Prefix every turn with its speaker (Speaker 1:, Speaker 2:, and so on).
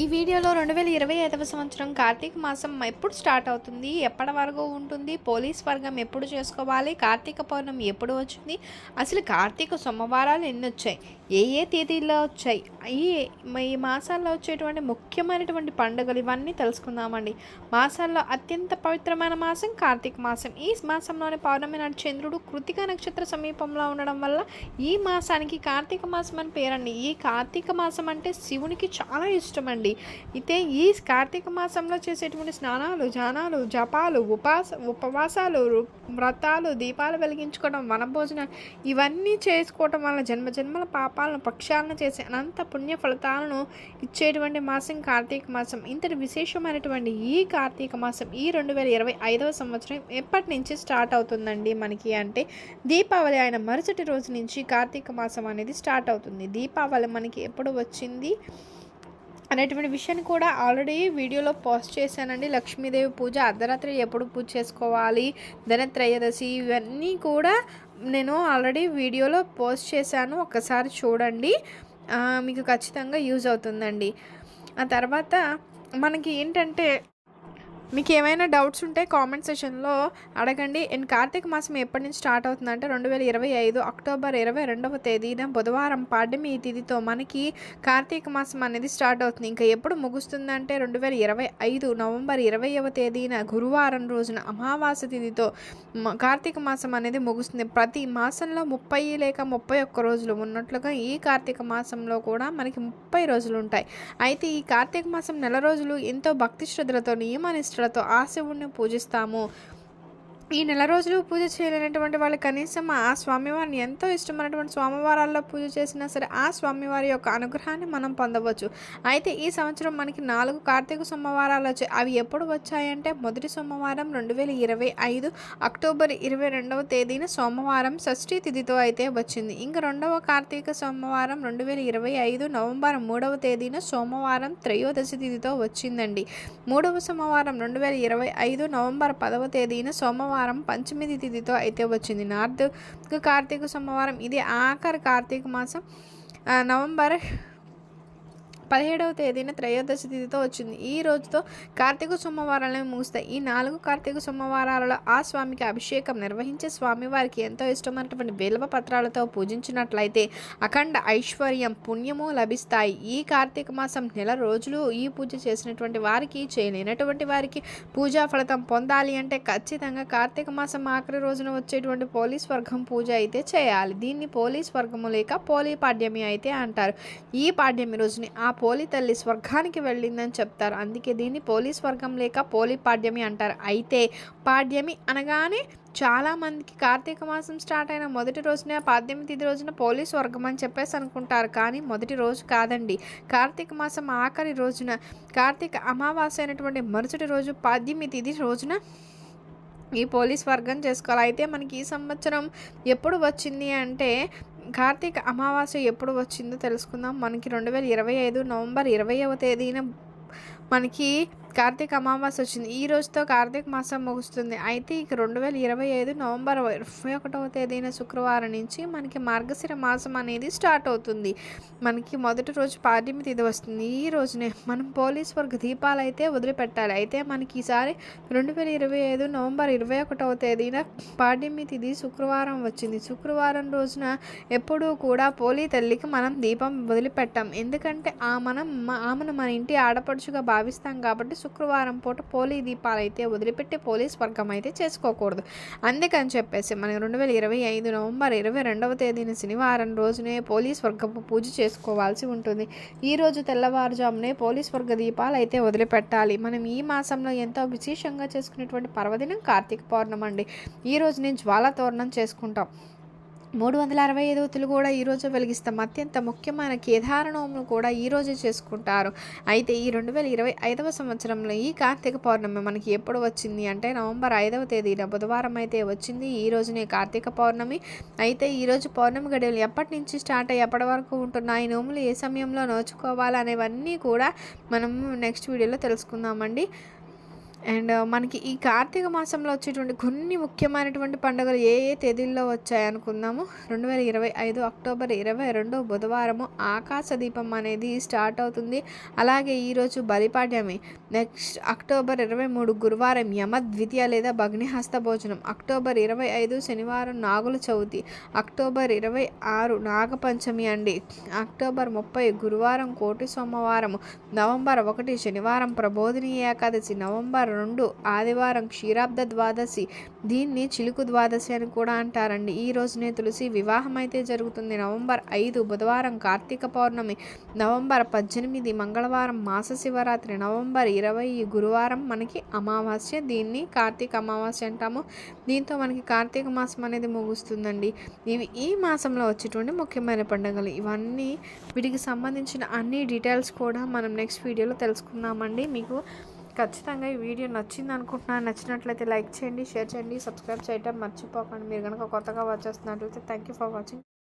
Speaker 1: ఈ వీడియోలో రెండు వేల ఇరవై ఐదవ సంవత్సరం కార్తీక మాసం ఎప్పుడు స్టార్ట్ అవుతుంది? ఎప్పటి వరకు ఉంటుంది? పోలీస్ వర్గం ఎప్పుడు చేసుకోవాలి? కార్తీక పౌర్ణమి ఎప్పుడు వచ్చింది? అసలు కార్తీక సోమవారాలు ఎన్ని వచ్చాయి? ఏ ఏ తేదీల్లో వచ్చాయి? ఈ ఈ మాసాల్లో వచ్చేటువంటి ముఖ్యమైనటువంటి పండుగలు ఇవన్నీ తెలుసుకుందామండి. మాసాల్లో అత్యంత పవిత్రమైన మాసం కార్తీక మాసం. ఈ మాసంలోని పౌర్ణమి నాడు చంద్రుడు కృతిక నక్షత్ర సమీపంలో ఉండడం వల్ల ఈ మాసానికి కార్తీక మాసం అని పేరండి. ఈ కార్తీక మాసం అంటే శివునికి చాలా ఇష్టం అండి అయితే ఈ కార్తీక మాసంలో చేసేటువంటి స్నానాలు జానాలు జపాలు ఉపాస ఉపవాసాలు వ్రతాలు దీపాలు వెలిగించుకోవడం వనభోజనాలు ఇవన్నీ చేసుకోవడం వల్ల జన్మ జన్మల పాపాలను పక్షాలను చేసే అనంత పుణ్య ఫలితాలను ఇచ్చేటువంటి మాసం కార్తీక మాసం. ఇంతటి విశేషమైనటువంటి ఈ కార్తీక మాసం ఈ రెండు వేల ఇరవై ఐదవ సంవత్సరం ఎప్పటి నుంచి స్టార్ట్ అవుతుందండి మనకి అంటే దీపావళి ఆయన మరుసటి రోజు నుంచి కార్తీక మాసం అనేది స్టార్ట్ అవుతుంది. దీపావళి మనకి ఎప్పుడు వచ్చింది? అనేటువంటి విషయాన్ని కూడా ఆల్రెడీ వీడియోలో పోస్ట్ చేశానండి. లక్ష్మీదేవి పూజ అర్ధరాత్రి ఎప్పుడు పూజ చేసుకోవాలి ధనత్రయోదశి ఇవన్నీ కూడా నేను ఆల్రెడీ వీడియోలో పోస్ట్ చేశాను. ఒకసారి చూడండి. మీకు ఖచ్చితంగా యూజ్ అవుతుందండి. ఆ తర్వాత మనకి ఏంటంటే మీకు ఏమైనా డౌట్స్ ఉంటే కామెంట్ సెషన్లో అడగండి. అండ్ కార్తీక మాసం ఎప్పటి నుంచి స్టార్ట్ అవుతుందంటే రెండు వేల ఇరవై ఐదు అక్టోబర్ ఇరవై రెండవ తేదీన బుధవారం పాడ్యమి తిథితో మనకి కార్తీక మాసం అనేది స్టార్ట్ అవుతుంది. ఇంకా ఎప్పుడు ముగుస్తుందంటే రెండు వేల ఇరవై ఐదు నవంబర్ ఇరవైవ తేదీన గురువారం రోజున అమావాస్య తిథితో కార్తీక మాసం అనేది ముగుస్తుంది. ప్రతి మాసంలో ముప్పై లేక ముప్పై ఒక్క రోజులు ఉన్నట్లుగా ఈ కార్తీక మాసంలో కూడా మనకి ముప్పై రోజులు ఉంటాయి. అయితే ఈ కార్తీక మాసం నెల రోజులు ఎంతో భక్తి శ్రద్ధలతో నియమనిష్టలతో ఆశ ఉండి పూజిస్తాము. ఈ నెల రోజులు పూజ చేయలేనటువంటి వాళ్ళు కనీసం ఆ స్వామివారిని ఎంతో ఇష్టమైనటువంటి స్వామివారాల్లో పూజ చేసినా సరే ఆ స్వామివారి యొక్క అనుగ్రహాన్ని మనం పొందవచ్చు. అయితే ఈ సంవత్సరం మనకి నాలుగు కార్తీక సోమవారాలు వచ్చాయి. అవి ఎప్పుడు వచ్చాయంటే మొదటి సోమవారం రెండు వేల ఇరవై ఐదు అక్టోబర్ ఇరవై రెండవ తేదీన సోమవారం షష్ఠీ తిథితో అయితే వచ్చింది. ఇంకా రెండవ కార్తీక సోమవారం రెండు వేల ఇరవై ఐదు నవంబర్ మూడవ తేదీన సోమవారం త్రయోదశి తిథితో వచ్చిందండి. మూడవ సోమవారం రెండు వేల ఇరవై ఐదు నవంబర్ పదవ తేదీన సోమవారం పంచమిది తిథితో అయితే వచ్చింది. నార్త్ కార్తీక సోమవారం ఇది ఆఖరి కార్తీక మాసం నవంబర్ పదిహేడవ తేదీన త్రయోదశి తిథితో వచ్చింది. ఈ రోజుతో కార్తీక సోమవారాలను ముగుస్తాయి. ఈ నాలుగు కార్తీక సోమవారాలలో ఆ స్వామికి అభిషేకం నిర్వహించే స్వామివారికి ఎంతో ఇష్టమైనటువంటి బిల్వ పత్రాలతో పూజించినట్లయితే అఖండ ఐశ్వర్యం పుణ్యము లభిస్తాయి. ఈ కార్తీక మాసం నెల రోజులు ఈ పూజ చేసినటువంటి వారికి చేయలేనటువంటి వారికి పూజా ఫలితం పొందాలి అంటే ఖచ్చితంగా కార్తీక మాసం ఆఖరి రోజున వచ్చేటువంటి పోలీస్ వర్గం పూజ అయితే చేయాలి. దీన్ని పోలీస్ వర్గము లేక పోలీ పాడ్యమి అయితే అంటారు. ఈ పాడ్యమి రోజుని ఆ పోలి తల్లి స్వర్గానికి వెళ్ళిందని చెప్తారు. అందుకే దీన్ని పోలీస్ వర్గం లేక పోలి పాడ్యమి అంటారు. అయితే పాడ్యమి అనగానే చాలామందికి కార్తీక మాసం స్టార్ట్ అయిన మొదటి రోజునే పాడ్యమి తిది రోజున పోలీస్ వర్గం అని చెప్పేసి అనుకుంటారు. కానీ మొదటి రోజు కాదండి. కార్తీక మాసం ఆఖరి రోజున కార్తీక అమావాస్య అయినటువంటి మరుసటి రోజు పాడ్యమి తిది రోజున ఈ పోలీస్ వర్గం చేసుకోవాలి. అయితే మనకి ఈ సంవత్సరం ఎప్పుడు వచ్చింది అంటే కార్తీక అమావాస్య ఎప్పుడు వచ్చిందో తెలుసుకుందాం. మనకి రెండు వేల ఇరవై ఐదు నవంబర్ ఇరవైవ తేదీన మనకి కార్తీక అమావాస్య వచ్చింది. ఈ రోజుతో కార్తీక మాసం ముగుస్తుంది. అయితే ఇక రెండు వేల ఇరవై ఐదు నవంబర్ ఇరవై ఒకటవ తేదీన శుక్రవారం నుంచి మనకి మార్గశిర మాసం అనేది స్టార్ట్ అవుతుంది. మనకి మొదటి రోజు పాడ్యమి తిథి వస్తుంది. ఈ రోజునే మనం పోలీస్ వర్గ దీపాలు అయితే వదిలిపెట్టాలి. అయితే మనకి ఈసారి రెండు వేల ఇరవై ఐదు నవంబర్ ఇరవై ఒకటవ తేదీన పాడ్యమి తిథి శుక్రవారం వచ్చింది. శుక్రవారం రోజున ఎప్పుడూ కూడా పోలీ తల్లికి మనం దీపం వదిలిపెట్టాం. ఎందుకంటే ఆ మనం ఆమెను మన ఇంటి ఆడపడుచుగా భావిస్తాం కాబట్టి శుక్రవారం పూట పోలీ దీపాలు అయితే వదిలిపెట్టి పోలీస్ వర్గం అయితే చేసుకోకూడదు. అందుకని చెప్పేసి మనం రెండు వేల ఇరవై ఐదు నవంబర్ ఇరవై రెండవ తేదీన శనివారం రోజునే పోలీస్ వర్గపు పూజ చేసుకోవాల్సి ఉంటుంది. ఈ రోజు తెల్లవారుజామునే పోలీస్ వర్గ దీపాలు అయితే వదిలిపెట్టాలి. మనం ఈ మాసంలో ఎంతో విశేషంగా చేసుకునేటువంటి పర్వదినం కార్తీక పౌర్ణమండి. అండి ఈ రోజు నేను జ్వాల తోరణం చేసుకుంటాం. మూడు వందల అరవై ఐదు ఒత్తులు కూడా ఈరోజు వెలిగిస్తాం. అత్యంత ముఖ్యమైన కేదారణములు కూడా ఈరోజే చేసుకుంటారు. అయితే ఈ రెండు వేల ఇరవై ఐదవ సంవత్సరంలో ఈ కార్తీక పౌర్ణమి మనకి ఎప్పుడు వచ్చింది అంటే నవంబర్ ఐదవ తేదీన బుధవారం అయితే వచ్చింది. ఈ రోజునే కార్తీక పౌర్ణమి. అయితే ఈరోజు పౌర్ణమి గడియలు ఎప్పటి నుంచి స్టార్ట్ అయ్యి ఎప్పటి వరకు ఉంటున్నాయి? నోములు ఏ సమయంలో నోచుకోవాలనేవన్నీ కూడా మనం నెక్స్ట్ వీడియోలో తెలుసుకుందామండి. అండ్ మనకి ఈ కార్తీక మాసంలో వచ్చేటువంటి కొన్ని ముఖ్యమైనటువంటి పండుగలు ఏ ఏ తేదీల్లో వచ్చాయనుకుందాము రెండు వేల ఇరవై ఐదు అక్టోబర్ ఇరవై రెండు బుధవారము ఆకాశ దీపం అనేది స్టార్ట్ అవుతుంది. అలాగే ఈరోజు బలిపాడ్యమి నెక్స్ట్ అక్టోబర్ ఇరవై మూడు గురువారం యమ ద్వితీయ లేదా భగ్నిహస్త భోజనం. అక్టోబర్ ఇరవై ఐదు శనివారం నాగుల చవితి. అక్టోబర్ ఇరవై ఆరు నాగపంచమి అండి. అక్టోబర్ ముప్పై గురువారం కోటి సోమవారం నవంబర్ ఒకటి శనివారం ప్రబోధిని ఏకాదశి. నవంబర్ రెండు ఆదివారం క్షీరాబ్ద ద్వాదశి. దీన్ని చిలుకు ద్వాదశి అని కూడా అంటారండి. ఈ రోజునే తులసి వివాహం అయితే జరుగుతుంది. నవంబర్ ఐదు బుధవారం కార్తీక పౌర్ణమి. నవంబర్ పద్దెనిమిది మంగళవారం మాస శివరాత్రి. నవంబర్ ఇరవై గురువారం మనకి అమావాస్య. దీన్ని కార్తీక అమావాస్య అంటాము. దీంతో మనకి కార్తీక మాసం అనేది ముగుస్తుందండి. ఇవి ఈ మాసంలో వచ్చేటువంటి ముఖ్యమైన పండుగలు. ఇవన్నీ వీటికి సంబంధించిన అన్ని డీటెయిల్స్ కూడా మనం నెక్స్ట్ వీడియోలో తెలుసుకుందామండి. మీకు ఖచ్చితంగా ఈ వీడియో నచ్చింది అనుకుంటున్నాను నచ్చినట్లయితే లైక్ చేయండి షేర్ చేయండి సబ్స్క్రైబ్ చేయటం మర్చిపోకండి. మీరు కనుక కొత్తగా వచ్చేస్తున్నట్లయితే థ్యాంక్ యూ ఫర్ వాచింగ్